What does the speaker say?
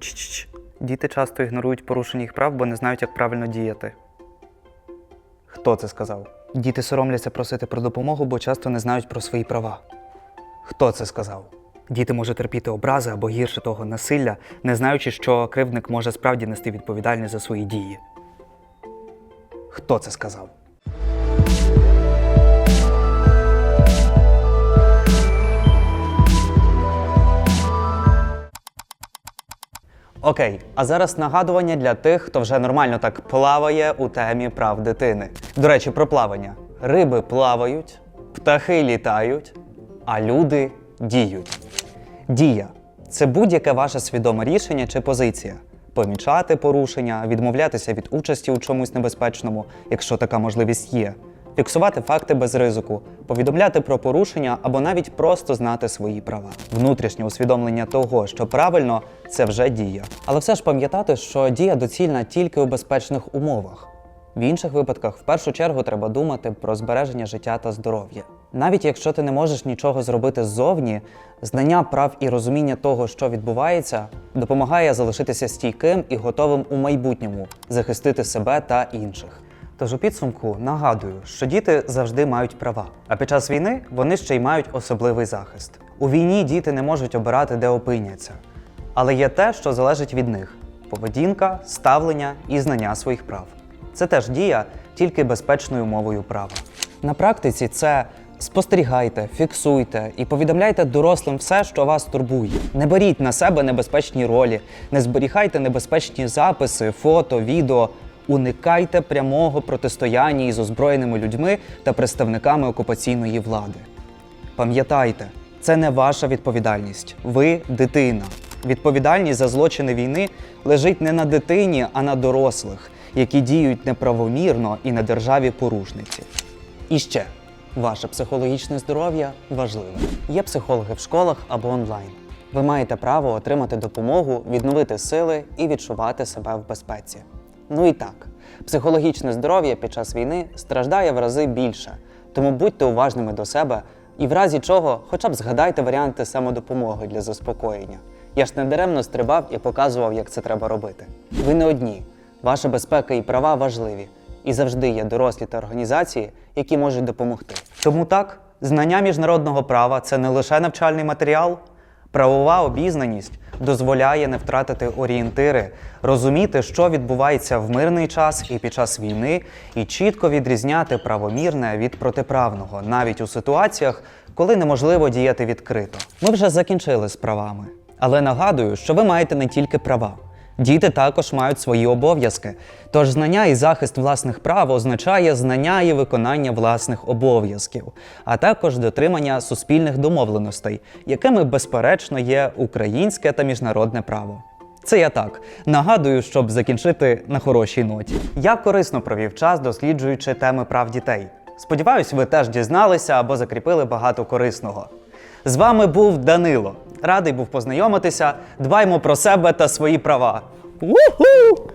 Ч-ч-ч. Діти часто ігнорують порушення їх прав, бо не знають, як правильно діяти. Хто це сказав? Діти соромляться просити про допомогу, бо часто не знають про свої права. Хто це сказав? Діти можуть терпіти образи або гірше того насилля, не знаючи, що кривдник може справді нести відповідальність за свої дії. Хто це сказав? Окей, а зараз нагадування для тих, хто вже нормально так плаває у темі прав дитини. До речі, про плавання. Риби плавають, птахи літають, а люди діють. Дія це будь-яке ваше свідоме рішення чи позиція. Помічати порушення, відмовлятися від участі у чомусь небезпечному, якщо така можливість є, фіксувати факти без ризику, повідомляти про порушення або навіть просто знати свої права. Внутрішнє усвідомлення того, що правильно, це вже дія. Але все ж пам'ятати, що дія доцільна тільки у безпечних умовах. В інших випадках в першу чергу треба думати про збереження життя та здоров'я. Навіть якщо ти не можеш нічого зробити ззовні, знання прав і розуміння того, що відбувається, допомагає залишитися стійким і готовим у майбутньому захистити себе та інших. Тож у підсумку нагадую, що діти завжди мають права, а під час війни вони ще й мають особливий захист. У війні діти не можуть обирати, де опиняться. Але є те, що залежить від них: поведінка, ставлення і знання своїх прав. Це теж дія тільки безпечною мовою права. На практиці це спостерігайте, фіксуйте і повідомляйте дорослим все, що вас турбує. Не беріть на себе небезпечні ролі, не зберігайте небезпечні записи, фото, відео. Уникайте прямого протистояння із озброєними людьми та представниками окупаційної влади. Пам'ятайте, це не ваша відповідальність. Ви дитина. Відповідальність за злочини війни лежить не на дитині, а на дорослих, які діють неправомірно і на державі порушниці. І ще ваше психологічне здоров'я важливе. Є психологи в школах або онлайн. Ви маєте право отримати допомогу, відновити сили і відчувати себе в безпеці. Ну і так, психологічне здоров'я під час війни страждає в рази більше, тому будьте уважними до себе і в разі чого хоча б згадайте варіанти самодопомоги для заспокоєння. Я ж не даремно стрибав і показував, як це треба робити. Ви не одні. Ваша безпека і права важливі, і завжди є дорослі та організації, які можуть допомогти. Тому так, знання міжнародного права це не лише навчальний матеріал. Правова обізнаність дозволяє не втратити орієнтири, розуміти, що відбувається в мирний час і під час війни, і чітко відрізняти правомірне від протиправного, навіть у ситуаціях, коли неможливо діяти відкрито. Ми вже закінчили з правами, але нагадую, що ви маєте не тільки права. Діти також мають свої обов'язки. Тож знання і захист власних прав означає знання і виконання власних обов'язків, а також дотримання суспільних домовленостей, якими безперечно є українське та міжнародне право. Це я так нагадую, щоб закінчити на хорошій ноті. Я корисно провів час, досліджуючи теми прав дітей. Сподіваюсь, ви теж дізналися або закріпили багато корисного. З вами був Данило. Радий був познайомитися. Дбаймо про себе та свої права. Уху!